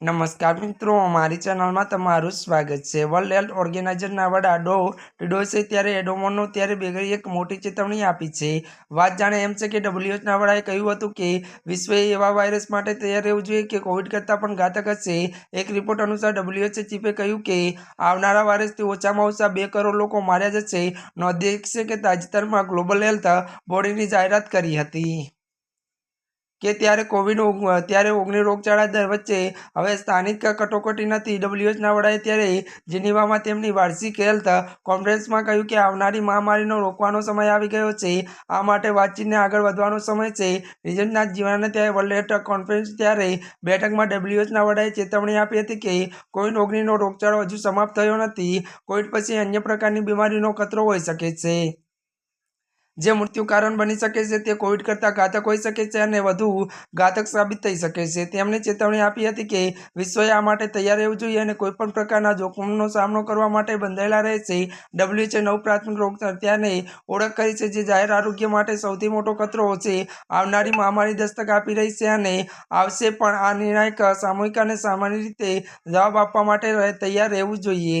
નમસ્કાર મિત્રો, અમારી ચેનલમાં તમારું સ્વાગત છે. વર્લ્ડ હેલ્થ ઓર્ગેનાઇઝરના વડા ડો ટીડોસે ત્યારે એડોમોનો ત્યારે બેગરી એક મોટી ચેતવણી આપી છે. વાત જાણે એમ છે કે ડબ્લ્યુએચના વડાએ કહ્યું હતું કે વિશ્વએ એવા વાયરસ માટે તૈયાર રહેવું જોઈએ કે કોવિડ કરતાં પણ ઘાતક હશે. એક રિપોર્ટ અનુસાર ડબ્લ્યુએચએ ચીફે કહ્યું કે, આવનારા વાયરસથી ઓછામાં ઓછા બે કરોડ લોકો માર્યા જશે. નોંધ્યું છે કે તાજેતરમાં ગ્લોબલ હેલ્થ બોડીની જાહેરાત કરી હતી. કે ત્યારે કોવિડ ત્યારે ઓગણી રોગચાળા દર વચ્ચે હવે સ્થાનિક કટોકટી નથી. ડબ્લ્યુએચના વડાએ ત્યારે જેનીવામાં તેમની વાર્ષિક હેલ્થ કોન્ફરન્સમાં કહ્યું કે આવનારી મહામારીનો રોકવાનો સમય આવી ગયો છે. આ માટે વાતચીતને આગળ વધવાનો સમય છે. રિજનના જીવાને ત્યારે વર્લ્ડ કોન્ફરન્સ ત્યારે બેઠકમાં ડબલ્યુએચના વડાએ ચેતવણી આપી હતી કે કોવિડ ઓગણીનો રોગચાળો હજુ સમાપ્ત થયો નથી. કોવિડ પછી અન્ય પ્રકારની બીમારીનો ખતરો હોઈ શકે છે. જે મૃત્યુ કારણ બની શકે છે તે કોવિડ કરતાં ઘાતક હોઈ શકે છે અને વધુ ઘાતક સાબિત થઈ શકે છે. તેમણે ચેતવણી આપી હતી કે વિશ્વએ આ માટે તૈયાર રહેવું જોઈએ અને કોઈપણ પ્રકારના જોખમનો સામનો કરવા માટે બંધાયેલા રહે છે ડબ્લ્યુએચએ નવ પ્રાથમિક રોગ હત્યાને ઓળખ કરી છે જે જાહેર આરોગ્ય માટે સૌથી મોટો ખતરો છે. આવનારી મહામારી દસ્તક આપી રહી છે અને આવશે પણ આ નિર્ણાયક, સામૂહિક અને સામાન્ય રીતે જવાબ આપવા માટે તૈયાર રહેવું જોઈએ.